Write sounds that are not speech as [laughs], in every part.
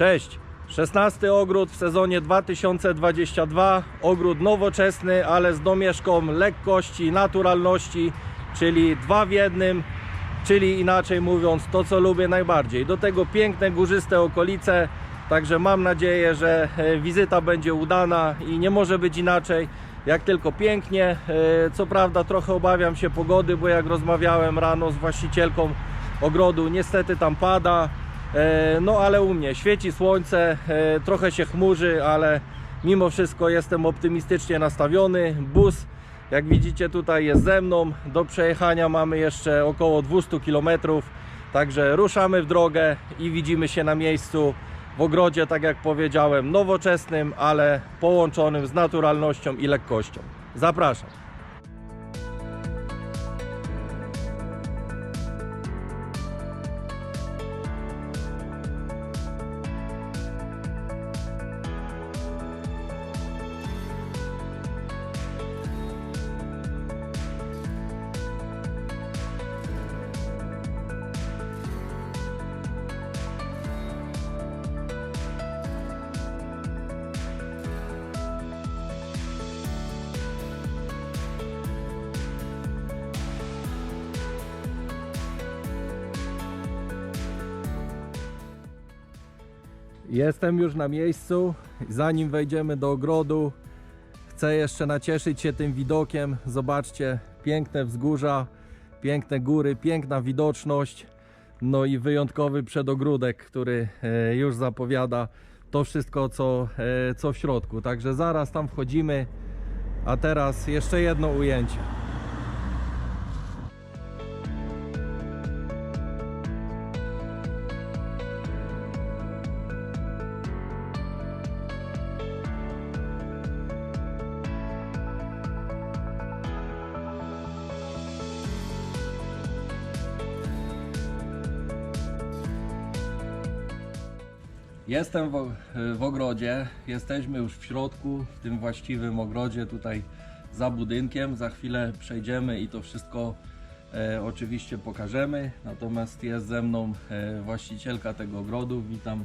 Cześć! 16 ogród w sezonie 2022. Ogród nowoczesny, ale z domieszką lekkości, naturalności, czyli dwa w jednym, czyli inaczej mówiąc to, co lubię najbardziej. Do tego piękne, górzyste okolice. Także mam nadzieję, że e, wizyta będzie udana i nie może być inaczej, jak tylko pięknie. E, Co prawda trochę obawiam się pogody, bo jak rozmawiałem rano z właścicielką ogrodu, niestety tam pada. E, No ale u mnie świeci słońce, e, trochę się chmurzy, ale mimo wszystko jestem optymistycznie nastawiony. Bus, jak widzicie tutaj jest ze mną. Do przejechania mamy jeszcze około 200 km. Także ruszamy w drogę i widzimy się na miejscu w ogrodzie, tak jak powiedziałem, nowoczesnym, ale połączonym z naturalnością i lekkością. Zapraszam. Jestem już na miejscu. Zanim wejdziemy do ogrodu, chcę jeszcze nacieszyć się tym widokiem. Zobaczcie, piękne wzgórza, piękne góry, piękna widoczność. No i wyjątkowy przedogródek, który e, już zapowiada to wszystko, co, e, co w środku. Także zaraz tam wchodzimy. A teraz jeszcze jedno ujęcie. Jestem w, w ogrodzie, jesteśmy już w środku, w tym właściwym ogrodzie tutaj za budynkiem. Za chwilę przejdziemy i to wszystko e, oczywiście pokażemy. Natomiast jest ze mną e, właścicielka tego ogrodu. Witam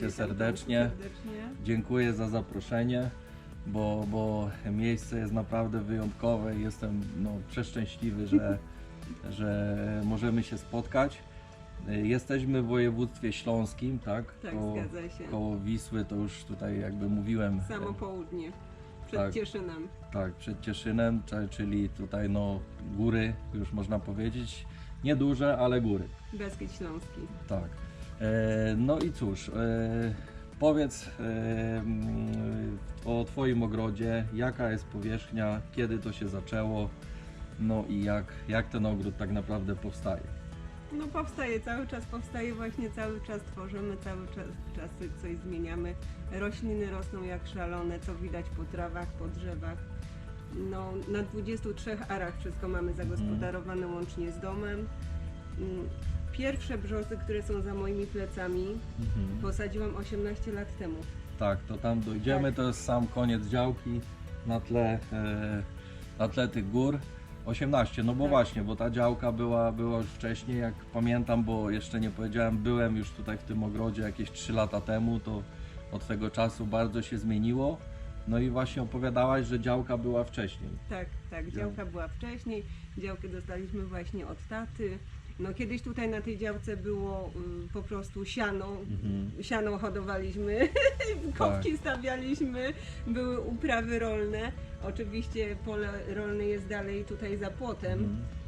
Cię serdecznie. serdecznie. Dziękuję za zaproszenie, bo, bo miejsce jest naprawdę wyjątkowe i jestem no, przeszczęśliwy, że, że możemy się spotkać. E, Jesteśmy w województwie śląskim, tak? Tak, Koło- zgadza się. Koło Wisły to już tutaj jakby mówiłem. Samo południe. Przed tak. Cieszynem. Tak, przed Cieszynem, czyli tutaj no góry, już można powiedzieć. Nieduże, ale góry. Beskid Śląski. Tak. E, no i cóż, e, powiedz e, mm, o Twoim ogrodzie, jaka jest powierzchnia, kiedy to się zaczęło, no i jak, jak ten ogród tak naprawdę powstaje. No powstaje, cały czas powstaje, właśnie cały czas tworzymy, cały czas czasy coś zmieniamy. Rośliny rosną jak szalone, co widać po trawach, po drzewach. No, na 23 arach wszystko mamy zagospodarowane łącznie z domem. Mm, Pierwsze brzozy, które są za moimi plecami, posadziłam 18 lat temu. Tak, to tam dojdziemy, Tak. to jest sam koniec działki na tle, e, na tle tych gór. 18, no bo Tak. właśnie, bo ta działka była, była już wcześniej, jak pamiętam, bo jeszcze nie powiedziałem, byłem już tutaj w tym ogrodzie jakieś 3 lata temu, to od tego czasu bardzo się zmieniło. No i właśnie opowiadałaś, że działka była wcześniej. Tak, tak, działka była wcześniej, działkę dostaliśmy właśnie od taty. No kiedyś tutaj na tej działce było y, po prostu siano, Mhm. siano hodowaliśmy, [laughs] kopki stawialiśmy, były uprawy rolne. Oczywiście pole rolne jest dalej tutaj za płotem,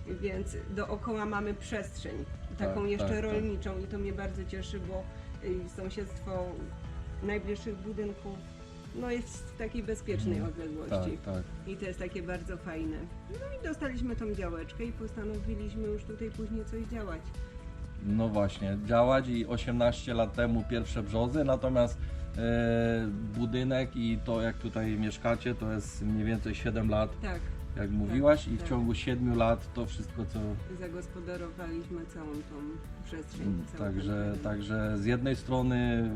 Mhm. więc dookoła mamy przestrzeń, taką Tak, jeszcze tak, tak. rolniczą i to mnie bardzo cieszy, bo y, sąsiedztwo najbliższych budynków no jest w takiej bezpiecznej Mhm. odległości. Tak, tak. I to jest takie bardzo fajne. No i dostaliśmy tą działeczkę i postanowiliśmy już tutaj później coś działać. No właśnie, działać i 18 lat temu pierwsze brzozy, natomiast e, budynek i to jak tutaj mieszkacie to jest mniej więcej 7 lat, Tak, jak mówiłaś i w tak. ciągu 7 lat to wszystko co... zagospodarowaliśmy całą tą przestrzeń. cały ten Także, także z jednej strony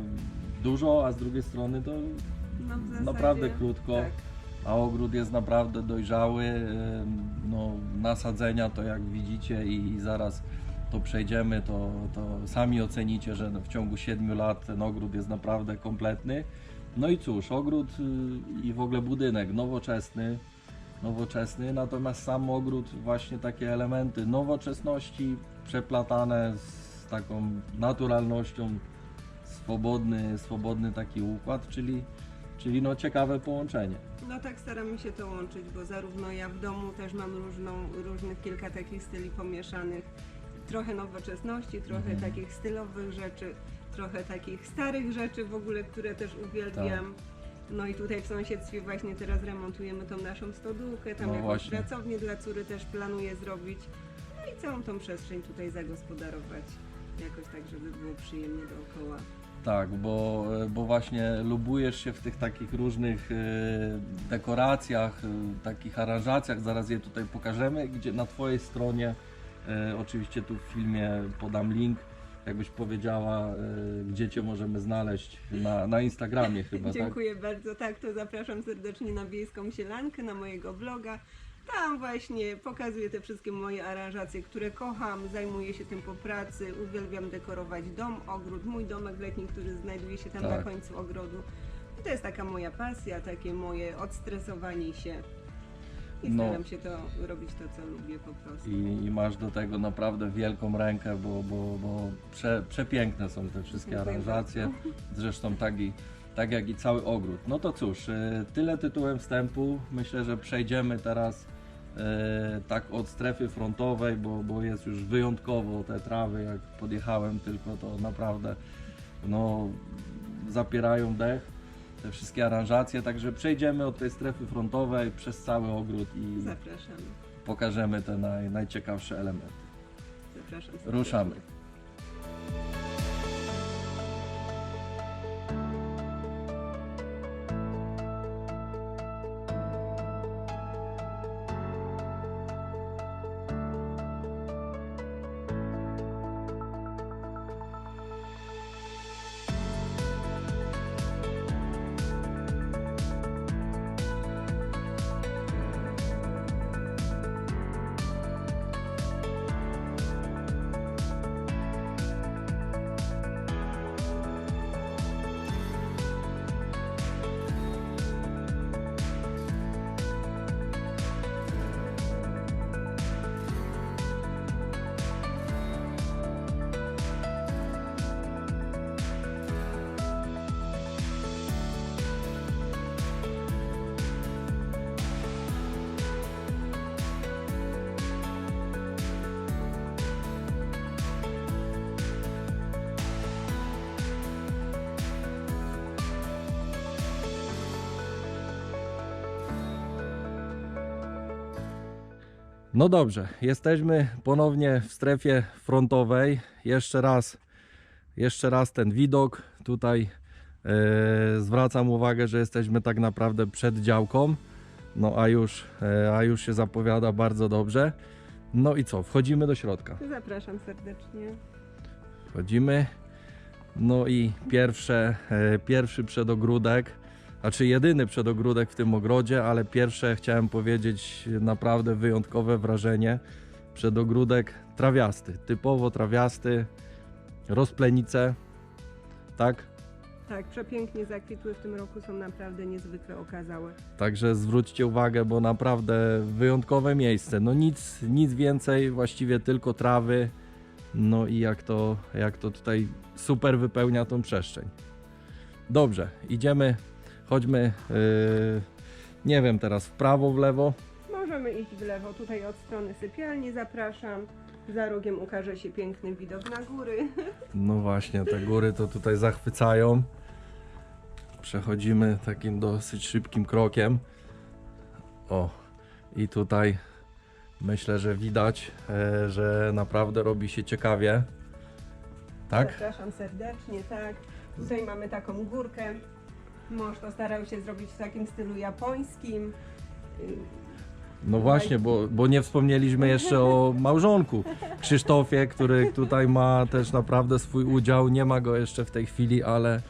dużo, a z drugiej strony to no, zasadzie, naprawdę krótko. Tak, a ogród jest naprawdę dojrzały. No, nasadzenia to jak widzicie i, i zaraz to przejdziemy, to, to sami ocenicie, że w ciągu 7 lat ten ogród jest naprawdę kompletny. No i cóż, ogród y, i w ogóle budynek nowoczesny, nowoczesny, natomiast sam ogród właśnie takie elementy nowoczesności przeplatane z taką naturalnością, swobodny, swobodny taki układ, czyli, czyli no ciekawe połączenie. No tak staramy się to łączyć, bo zarówno ja w domu też mam różną, różnych kilka takich styli pomieszanych. Trochę nowoczesności, trochę Mhm. takich stylowych rzeczy, trochę takich starych rzeczy w ogóle, które też uwielbiam. Tak. No i tutaj w sąsiedztwie właśnie teraz remontujemy tą naszą stodółkę, tam No jakąś właśnie. pracownię dla córy też planuję zrobić. No i całą tą przestrzeń tutaj zagospodarować jakoś tak, żeby było przyjemnie dookoła. Tak, bo, bo właśnie lubujesz się w tych takich różnych e, dekoracjach, e, takich aranżacjach, zaraz je tutaj pokażemy, gdzie na Twojej stronie, e, oczywiście tu w filmie podam link, jakbyś powiedziała, gdzie Cię możemy znaleźć na, na Instagramie chyba, tak? Dziękuję bardzo. Tak, to zapraszam serdecznie na Wiejską Sielankę, na mojego bloga. Tam właśnie pokazuję te wszystkie moje aranżacje, które kocham, zajmuję się tym po pracy, uwielbiam dekorować dom, ogród, mój domek letni, który znajduje się tam Tak. na końcu ogrodu. I to jest taka moja pasja, takie moje odstresowanie się. I No. staram się to robić to, co lubię po prostu. I, I masz do tego naprawdę wielką rękę, bo, bo, bo prze, przepiękne są te wszystkie Dziękuję aranżacje. Zresztą tak, i, tak jak i cały ogród. No to cóż, e, tyle tytułem wstępu. Myślę, że przejdziemy teraz tak od strefy frontowej, bo, bo jest już wyjątkowo te trawy, jak podjechałem tylko, to naprawdę no, zapierają dech. Te wszystkie aranżacje, także przejdziemy od tej strefy frontowej przez cały ogród i pokażemy te naj, najciekawsze elementy. Zapraszam. Ruszamy. No dobrze, jesteśmy ponownie w strefie frontowej. Jeszcze raz, jeszcze raz ten widok. Tutaj e, zwracam uwagę, że jesteśmy tak naprawdę przed działką. No a już, e, a już się zapowiada bardzo dobrze. No i co, wchodzimy do środka. Zapraszam serdecznie. Wchodzimy. No i pierwsze, e, pierwszy przedogródek, znaczy jedyny przedogródek w tym ogrodzie, ale pierwsze chciałem powiedzieć naprawdę wyjątkowe wrażenie. Przedogródek trawiasty, typowo trawiasty, rozplenice, tak? Tak, przepięknie zakwitły w tym roku są naprawdę niezwykle okazałe. Także zwróćcie uwagę, bo naprawdę wyjątkowe miejsce. No nic, nic więcej, właściwie tylko trawy. No i jak to, jak to tutaj super wypełnia tą przestrzeń. Dobrze, idziemy, chodźmy, yy, nie wiem teraz, w prawo, w lewo. Możemy iść w lewo, tutaj od strony sypialni zapraszam. Za rogiem ukaże się piękny widok na góry. [laughs] No właśnie, te góry to tutaj zachwycają. Przechodzimy takim dosyć szybkim krokiem. O, i tutaj myślę, że widać, e, że naprawdę robi się ciekawie. Tak? Zapraszam serdecznie, tak. Tutaj mamy taką górkę. Mąż to starał się zrobić w takim stylu japońskim. No właśnie, bo, bo nie wspomnieliśmy jeszcze o małżonku Krzysztofie, który tutaj ma też naprawdę swój udział. Nie ma go jeszcze w tej chwili, ale,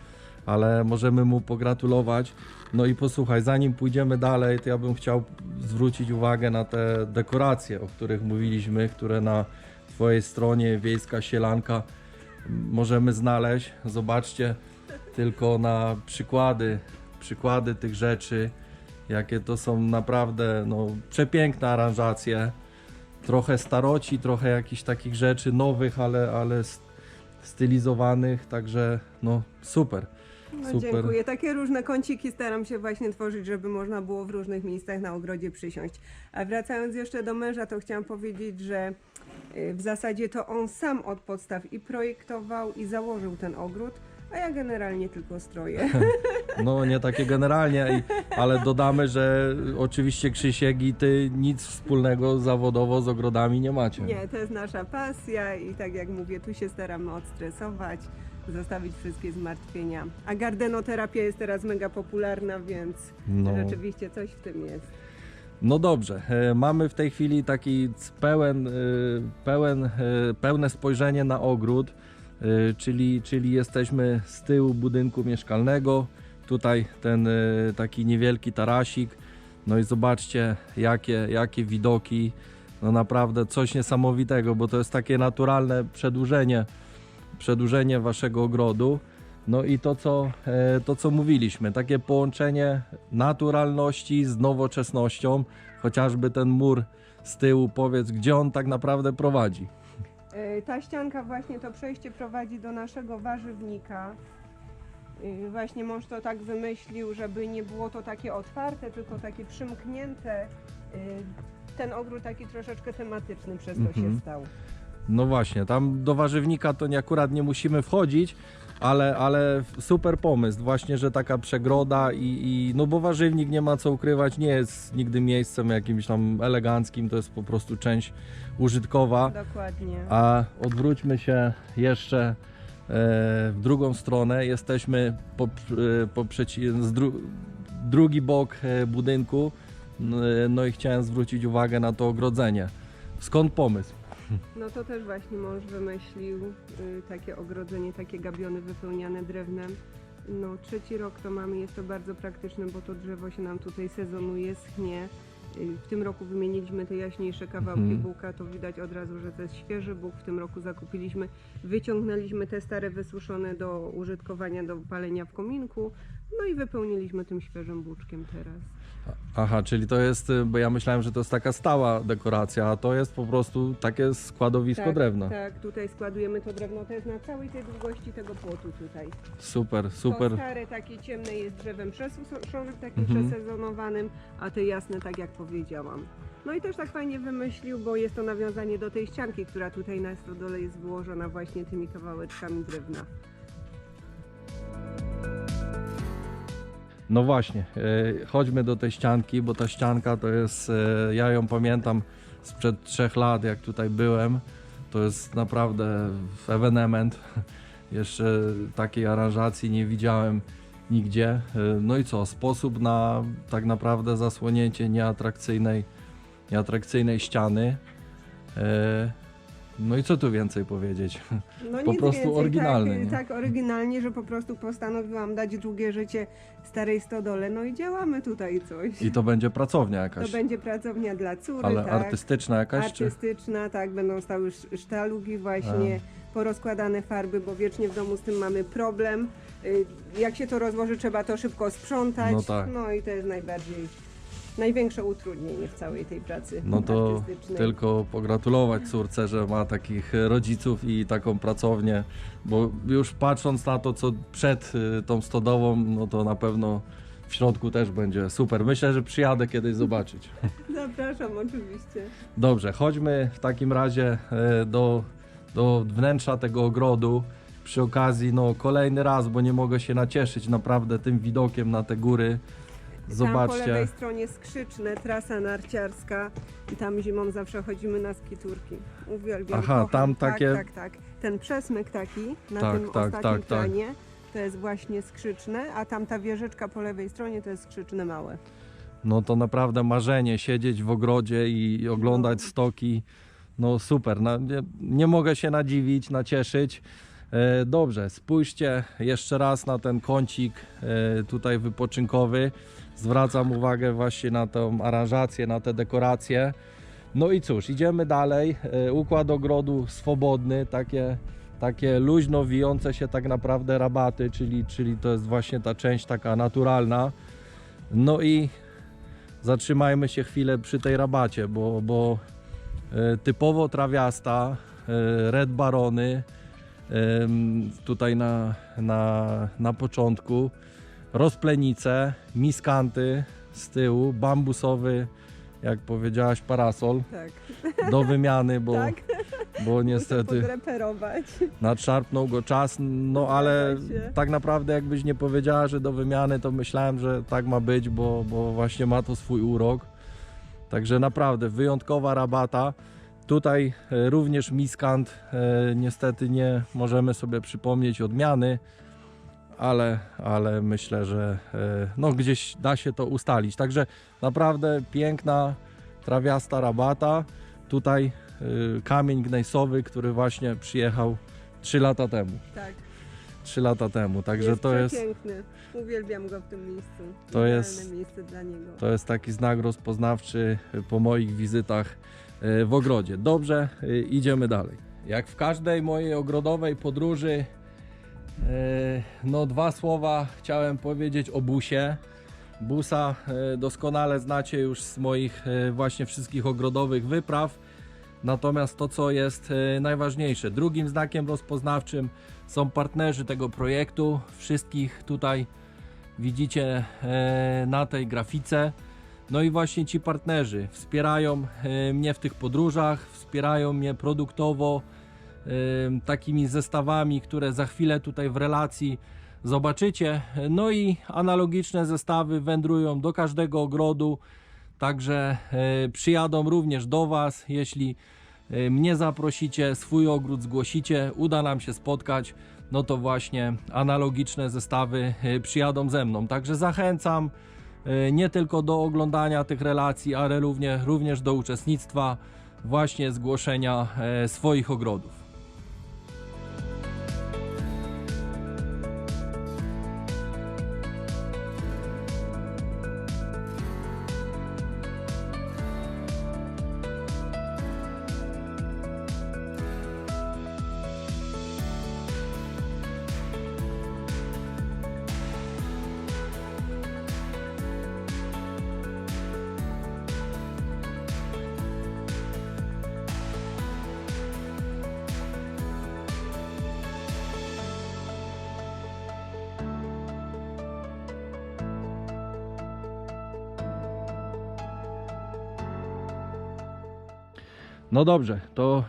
ale możemy mu pogratulować. No i posłuchaj, zanim pójdziemy dalej, to ja bym chciał zwrócić uwagę na te dekoracje, o których mówiliśmy, które na Twojej stronie Wiejska Sielanka możemy znaleźć. Zobaczcie tylko na przykłady, przykłady tych rzeczy, jakie to są naprawdę no, przepiękne aranżacje. Trochę staroci, trochę jakichś takich rzeczy nowych, ale, ale stylizowanych, także no super. No, Super. Dziękuję. Takie różne kąciki staram się właśnie tworzyć, żeby można było w różnych miejscach na ogrodzie przysiąść. A wracając jeszcze do męża, to chciałam powiedzieć, że y, w zasadzie to on sam od podstaw i projektował i założył ten ogród, a ja generalnie tylko stroję. [laughs] No nie takie generalnie, ale dodamy, że oczywiście Krzysiek i ty nic wspólnego zawodowo z ogrodami nie macie. Nie, to jest nasza pasja i tak jak mówię, tu się staramy odstresować, zostawić wszystkie zmartwienia. A gardenoterapia jest teraz mega popularna, więc No. rzeczywiście coś w tym jest. No dobrze, e, mamy w tej chwili taki pełen, e, pełen, e, pełne spojrzenie na ogród, czyli, czyli jesteśmy z tyłu budynku mieszkalnego. Tutaj ten e, taki niewielki tarasik. No i zobaczcie, jakie, jakie widoki. No naprawdę coś niesamowitego, bo to jest takie naturalne przedłużenie, przedłużenie waszego ogrodu. No i to co, e, to, co mówiliśmy, takie połączenie naturalności z nowoczesnością, chociażby ten mur z tyłu, powiedz, gdzie on tak naprawdę prowadzi. E, Ta ścianka właśnie to przejście prowadzi do naszego warzywnika. E, Właśnie mąż to tak wymyślił, żeby nie było to takie otwarte, tylko takie przymknięte. E, Ten ogród taki troszeczkę tematyczny przez to Mhm. się stał. No właśnie, tam do warzywnika to nie, akurat nie musimy wchodzić, ale, ale super pomysł, właśnie, że taka przegroda i, i no bo warzywnik nie ma co ukrywać, nie jest nigdy miejscem jakimś tam eleganckim, to jest po prostu część użytkowa. Dokładnie. A odwróćmy się jeszcze e, w drugą stronę. Jesteśmy po, e, po przeci- z dru- drugi bok e, budynku. N- No i chciałem zwrócić uwagę na to ogrodzenie. Skąd pomysł? No to też właśnie mąż wymyślił y, takie ogrodzenie, takie gabiony wypełniane drewnem. No trzeci rok to mamy, jest to bardzo praktyczne, bo to drzewo się nam tutaj sezonuje, schnie. Y, W tym roku wymieniliśmy te jaśniejsze kawałki Mhm. buka, to widać od razu, że to jest świeży bóg. W tym roku zakupiliśmy, wyciągnęliśmy te stare wysuszone do użytkowania, do palenia w kominku. No i wypełniliśmy tym świeżym buczkiem teraz. Aha, czyli to jest, y, bo ja myślałem, że to jest taka stała dekoracja, a to jest po prostu takie składowisko drewna. Tak, tutaj składujemy to drewno, to jest na całej tej długości tego płotu tutaj. Super, To super. stare takie ciemne jest drzewem przesuszonym, takim Mhm. przesezonowanym, a te jasne tak jak powiedziałam. No i też tak fajnie wymyślił, bo jest to nawiązanie do tej ścianki, która tutaj na stodole jest wyłożona właśnie tymi kawałeczkami drewna. No właśnie, e, chodźmy do tej ścianki, bo ta ścianka to jest, e, ja ją pamiętam sprzed trzech lat, jak tutaj byłem. To jest naprawdę ewenement. [laughs] Jeszcze takiej aranżacji nie widziałem nigdzie. E, No i co, sposób na tak naprawdę zasłonięcie nieatrakcyjnej, nieatrakcyjnej ściany. No i co tu więcej powiedzieć? No Po nic prostu więcej, oryginalny, nie? Tak, tak, oryginalnie, że po prostu postanowiłam dać drugie życie starej stodole. No i działamy tutaj coś. I to będzie pracownia To jakaś, będzie pracownia dla córy, ale tak. artystyczna jakaś? Czy? artystyczna, tak, będą stały sz- sztalugi właśnie, porozkładane farby, bo wiecznie w domu z tym mamy problem. Y, Jak się to rozłoży, trzeba to szybko sprzątać. No tak. No i to jest najbardziej, największe utrudnienie w całej tej pracy No to artystycznej. tylko pogratulować córce, że ma takich rodziców i taką pracownię, bo już patrząc na to, co przed y, tą stodową, no to na pewno w środku też będzie super. Myślę, że przyjadę kiedyś zobaczyć. [laughs] Zapraszam oczywiście. Dobrze, chodźmy w takim razie e, do, do wnętrza tego ogrodu. Przy okazji, no kolejny raz, bo nie mogę się nacieszyć naprawdę tym widokiem na te góry. Tam po Zobaczcie. lewej stronie skrzyczne, trasa narciarska i tam zimą zawsze chodzimy na skiturki. Uwielbiam. Aha, kocham. tam tak, takie- Tak, tak. Ten przesmyk taki na Tak, tym tak, ostatnim tak, tak. planie to jest właśnie skrzyczne, a tam ta wieżyczka po lewej stronie to jest skrzyczne małe. No to naprawdę marzenie siedzieć w ogrodzie i oglądać No. stoki. No super, no, nie, nie mogę się nadziwić, nacieszyć. E, dobrze, spójrzcie jeszcze raz na ten kącik e, tutaj wypoczynkowy. Zwracam uwagę właśnie na tą aranżację, na te dekoracje. No i cóż, idziemy dalej. E, Układ ogrodu swobodny, takie, takie luźno wijące się tak naprawdę rabaty, czyli, czyli to jest właśnie ta część taka naturalna. No i zatrzymajmy się chwilę przy tej rabacie, bo, bo e, typowo trawiasta, e, red barony, tutaj na, na, na początku, rozplenice, miskanty z tyłu, bambusowy, jak powiedziałaś, parasol Tak, do wymiany, bo, tak. bo niestety podreperować. nadszarpnął go czas, no ale tak naprawdę jakbyś nie powiedziała, że do wymiany, to myślałem, że tak ma być, bo, bo właśnie ma to swój urok. Także naprawdę wyjątkowa rabata. Tutaj e, również miskant, e, niestety nie możemy sobie przypomnieć odmiany, ale, ale myślę, że e, no gdzieś da się to ustalić. Także naprawdę piękna, trawiasta rabata. Tutaj e, kamień gnejsowy, który właśnie przyjechał 3 lata temu. Tak. 3 lata temu, także jest to jest, piękny. Uwielbiam go w tym miejscu. To Idealne jest- miejsce dla niego. to jest taki znak rozpoznawczy po moich wizytach e, w ogrodzie. Dobrze, e, idziemy dalej. Jak w każdej mojej ogrodowej podróży, e, no dwa słowa chciałem powiedzieć o busie. Busa e, doskonale znacie już z moich e, właśnie wszystkich ogrodowych wypraw. Natomiast to, co jest e, najważniejsze, drugim znakiem rozpoznawczym są partnerzy tego projektu. Wszystkich tutaj widzicie e, na tej grafice. No i właśnie ci partnerzy wspierają e, mnie w tych podróżach, wspierają mnie produktowo e, takimi zestawami, które za chwilę tutaj w relacji zobaczycie. No i analogiczne zestawy wędrują do każdego ogrodu, także e, przyjadą również do Was, jeśli e, mnie zaprosicie, swój ogród zgłosicie, uda nam się spotkać, no to właśnie analogiczne zestawy e, przyjadą ze mną. Także zachęcam nie tylko do oglądania tych relacji, ale również, również do uczestnictwa, właśnie zgłoszenia swoich ogrodów. No dobrze, to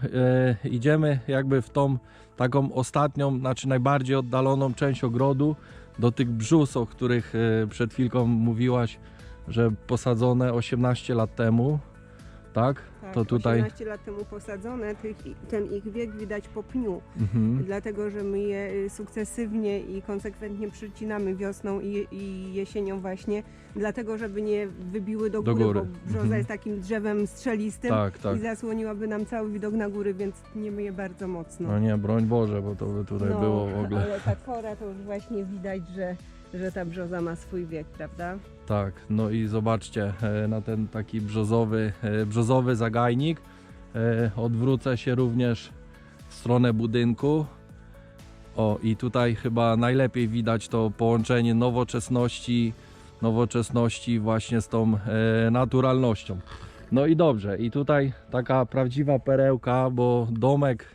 e, idziemy jakby w tą taką ostatnią, znaczy najbardziej oddaloną część ogrodu, do tych brzus, o których e, przed chwilką mówiłaś, że posadzone 18 lat temu, tak? Tak, to tutaj. 18 lat temu posadzone, tych, ten ich wiek widać po pniu, Mhm. dlatego że my je y, sukcesywnie i konsekwentnie przycinamy wiosną i, i jesienią właśnie, dlatego żeby nie wybiły do Do góry, góry. bo brzoza Mhm. jest takim drzewem strzelistym Tak, tak. i zasłoniłaby nam cały widok na góry, więc tniemy je bardzo mocno. No nie, broń Boże, bo to by tutaj No, było w ogóle. Ale ta kora to już właśnie widać, że, że ta brzoza ma swój wiek, prawda? Tak, no i zobaczcie e, na ten taki brzozowy, e, brzozowy zagajnik. E, Odwrócę się również w stronę budynku. O, i tutaj chyba najlepiej widać to połączenie nowoczesności, nowoczesności właśnie z tą naturalnością. No i dobrze, i tutaj taka prawdziwa perełka, bo domek,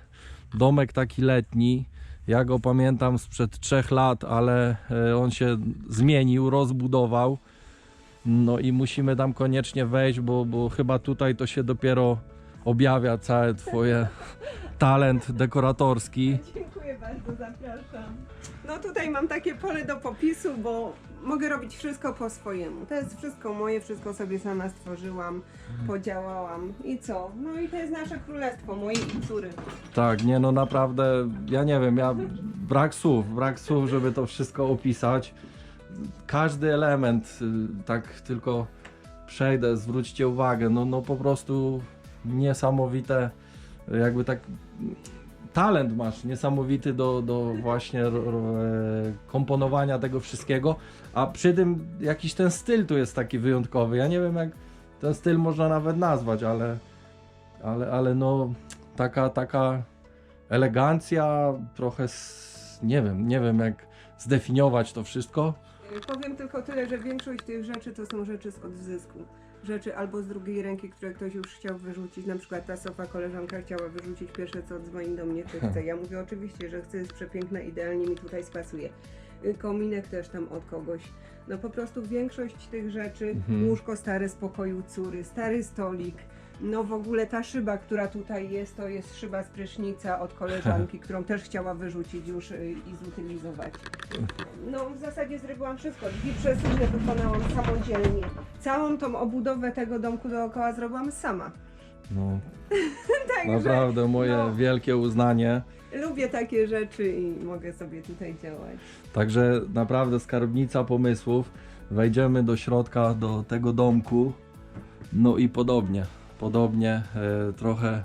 domek taki letni, ja go pamiętam sprzed trzech lat, ale on się zmienił, rozbudował. No i musimy tam koniecznie wejść, bo, bo chyba tutaj to się dopiero objawia cały twoje [laughs] talent dekoratorski. Dziękuję bardzo, zapraszam. No tutaj mam takie pole do popisu, bo mogę robić wszystko po swojemu. To jest wszystko moje, wszystko sobie sama stworzyłam, podziałałam. I co? No i to jest nasze królestwo, mojej córy. Tak, nie no naprawdę, ja nie wiem, ja brak słów, brak słów, żeby to wszystko opisać. Każdy element, y, tak tylko przejdę, zwróćcie uwagę, no, no po prostu niesamowite, jakby tak talent masz niesamowity do, do właśnie e, komponowania tego wszystkiego, a przy tym jakiś ten styl tu jest taki wyjątkowy. Ja nie wiem jak ten styl można nawet nazwać, ale ale, ale no taka, taka elegancja, trochę s- nie wiem, nie wiem jak zdefiniować to wszystko. Y, Powiem tylko tyle, że większość tych rzeczy to są rzeczy z odzysku. Rzeczy albo z drugiej ręki, które ktoś już chciał wyrzucić. Na przykład ta sofa koleżanka chciała wyrzucić. Pierwsze co dzwoni do mnie, [laughs] czy chce. Ja mówię oczywiście, że chcę, jest przepiękna, idealnie mi tutaj spasuje. Y, Kominek też tam od kogoś. No po prostu większość tych rzeczy, Mhm. łóżko stare z pokoju córy, stary stolik. No w ogóle ta szyba, która tutaj jest, to jest szyba z prysznica od koleżanki, [laughs] którą też chciała wyrzucić już y, i zutylizować. No w zasadzie zrobiłam wszystko. Drzwi przesuwne wykonałam samodzielnie. Całą tą obudowę tego domku dookoła zrobiłam sama. No, [laughs] Także naprawdę moje no. wielkie uznanie. lubię takie rzeczy i mogę sobie tutaj działać. Także naprawdę skarbnica pomysłów. Wejdziemy do środka, do tego domku. No i podobnie, podobnie, e, trochę,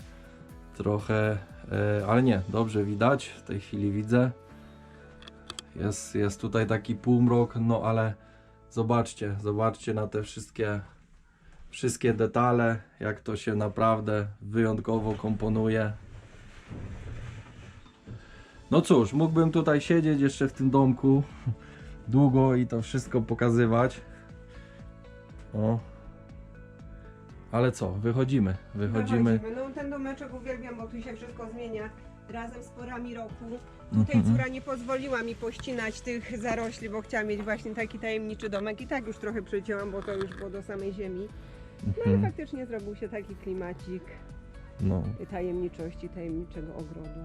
trochę, e, ale nie, dobrze widać, w tej chwili widzę. Jest, jest tutaj taki półmrok, no ale zobaczcie, zobaczcie na te wszystkie, wszystkie detale, jak to się naprawdę wyjątkowo komponuje. No cóż, mógłbym tutaj siedzieć jeszcze w tym domku [laughs] długo i to wszystko pokazywać. O. Ale co, wychodzimy, wychodzimy. No ten domeczek uwielbiam, bo tu się wszystko zmienia razem z porami roku. Tutaj Mhm. córa nie pozwoliła mi pościnać tych zarośli, bo chciała mieć właśnie taki tajemniczy domek i tak już trochę przecięłam, bo to już było do samej ziemi. No ale Mhm. faktycznie zrobił się taki klimacik No, tajemniczości, tajemniczego ogrodu.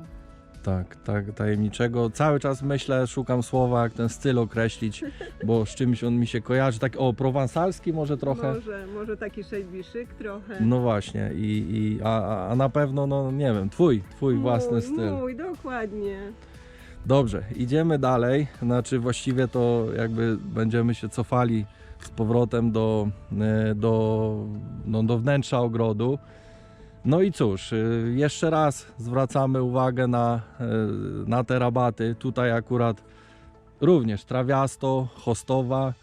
Tak, tak, tajemniczego. Cały czas myślę, szukam słowa, jak ten styl określić, bo z czymś on mi się kojarzy. Tak, o, prowansalski może trochę. Może, może taki szejbiszyk trochę. No właśnie, i, i, a, a- na pewno, no nie wiem, twój, twój własny mój, styl. Mój, dokładnie. Dobrze, idziemy dalej. Znaczy właściwie to jakby będziemy się cofali z powrotem do, e, do, no, do wnętrza ogrodu. No i cóż, e, jeszcze raz zwracamy uwagę na, e, na te rabaty. Tutaj akurat również trawiasto, hostowa,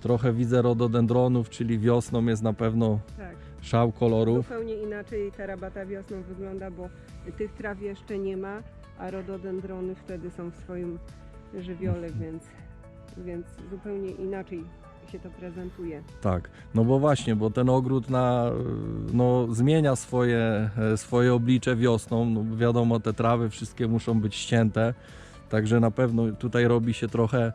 trochę widzę rododendronów, czyli wiosną jest na pewno Tak. szał kolorów. Zupełnie inaczej ta rabata wiosną wygląda, bo tych traw jeszcze nie ma, a rododendrony wtedy są w swoim żywiole, [laughs] więc, więc zupełnie inaczej się to prezentuje. Tak, no bo właśnie, bo ten ogród na, no, zmienia swoje, e, swoje oblicze wiosną. No, wiadomo, te trawy wszystkie muszą być ścięte, także na pewno tutaj robi się trochę,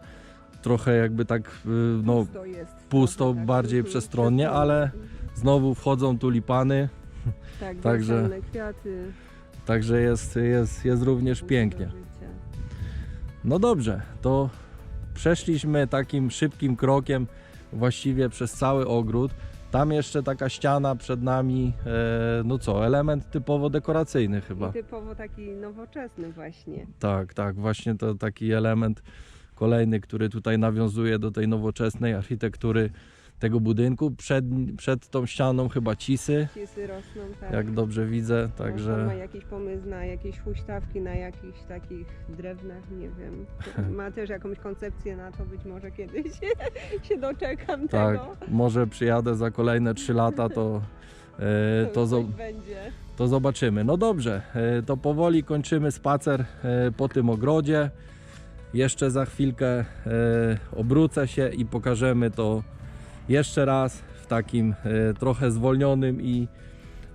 trochę jakby tak, y, no, pusto jest. pusto, tak, bardziej przestronnie, ale znowu wchodzą tulipany, Tak, [laughs] także- kwiaty. także jest, jest, jest również pięknie. No dobrze, to przeszliśmy takim szybkim krokiem właściwie przez cały ogród. Tam jeszcze taka ściana przed nami, e, no co, element typowo dekoracyjny chyba. I typowo taki nowoczesny właśnie. Tak, tak, właśnie to taki element kolejny, który tutaj nawiązuje do tej nowoczesnej architektury tego budynku. Przed, przed tą ścianą chyba cisy, Cisy rosną, tak. jak dobrze widzę, Może ma także jakiś pomysł na jakieś huśtawki, na jakichś takich drewnach, nie wiem. [laughs] Ma też jakąś koncepcję na to, być może kiedyś [laughs] się doczekam tak, tego. może przyjadę za kolejne 3 lata, to, [laughs] e, to, już zo- coś będzie. to zobaczymy. No dobrze, e, to powoli kończymy spacer e, po tym ogrodzie. Jeszcze za chwilkę e, obrócę się i pokażemy to jeszcze raz w takim e, trochę zwolnionym i,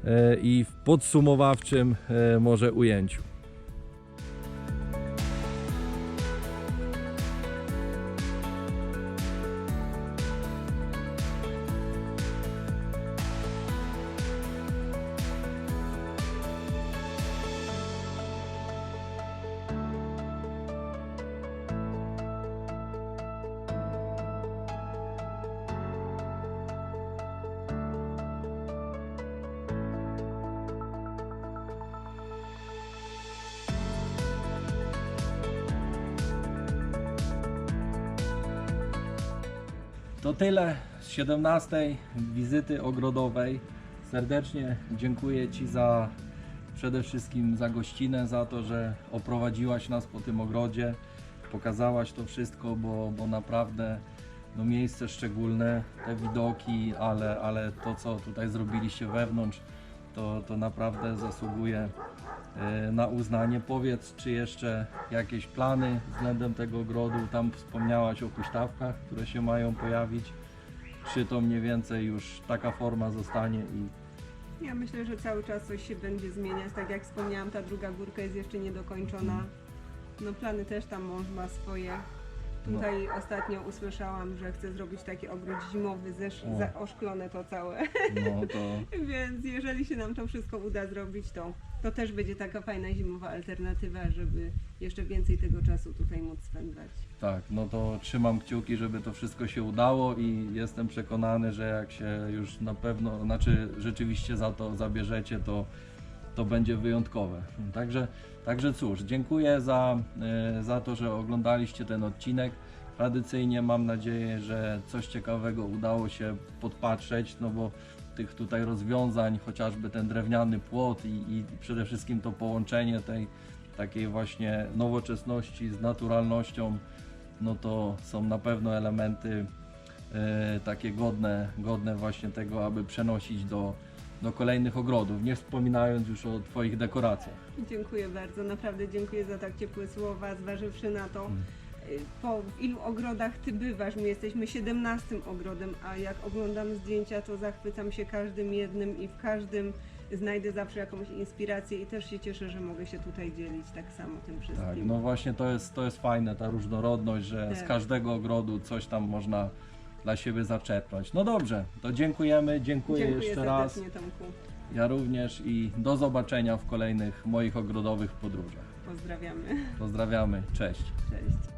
e, i w podsumowawczym e, może ujęciu. To tyle z 17 wizyty ogrodowej. Serdecznie dziękuję Ci za przede wszystkim za gościnę, za to, że oprowadziłaś nas po tym ogrodzie, pokazałaś to wszystko, bo, bo naprawdę no, miejsce szczególne, te widoki, ale, ale to co tutaj zrobiliście wewnątrz, to, to naprawdę zasługuje e, na uznanie. Powiedz, czy jeszcze jakieś plany względem tego ogrodu? Tam wspomniałaś o huśtawkach, które się mają pojawić. Czy to mniej więcej już taka forma zostanie i Ja myślę, że cały czas coś się będzie zmieniać. Tak jak wspomniałam, ta druga górka jest jeszcze niedokończona. No plany też tam mąż ma swoje. Tutaj ostatnio usłyszałam, że chce zrobić taki ogród zimowy, zesz- O. zaoszklone to całe. no to [laughs] Więc jeżeli się nam to wszystko uda zrobić, to, to też będzie taka fajna zimowa alternatywa, żeby jeszcze więcej tego czasu tutaj móc spędzać. Tak, no to trzymam kciuki, żeby to wszystko się udało i jestem przekonany, że jak się już na pewno, znaczy rzeczywiście za to zabierzecie, to, to będzie wyjątkowe. Także, także cóż, dziękuję za, e, za to, że oglądaliście ten odcinek. Tradycyjnie mam nadzieję, że coś ciekawego udało się podpatrzeć, no bo tych tutaj rozwiązań, chociażby ten drewniany płot i, i przede wszystkim to połączenie tej takiej właśnie nowoczesności z naturalnością, no to są na pewno elementy e, takie godne, godne właśnie tego, aby przenosić do, do kolejnych ogrodów, nie wspominając już o Twoich dekoracjach. Dziękuję bardzo, naprawdę dziękuję za tak ciepłe słowa, zważywszy na to, y, po ilu ogrodach Ty bywasz. My jesteśmy 17 ogrodem, a jak oglądam zdjęcia, to zachwycam się każdym jednym i w każdym znajdę zawsze jakąś inspirację i też się cieszę, że mogę się tutaj dzielić tak samo tym wszystkim. Tak, no właśnie to jest, to jest fajne, ta różnorodność, że z Tak. każdego ogrodu coś tam można dla siebie zaczerpnąć. No dobrze, to dziękujemy, dziękuję, Dziękuję jeszcze raz. Tomku. Ja również i do zobaczenia w kolejnych moich ogrodowych podróżach. Pozdrawiamy. Pozdrawiamy, cześć. Cześć.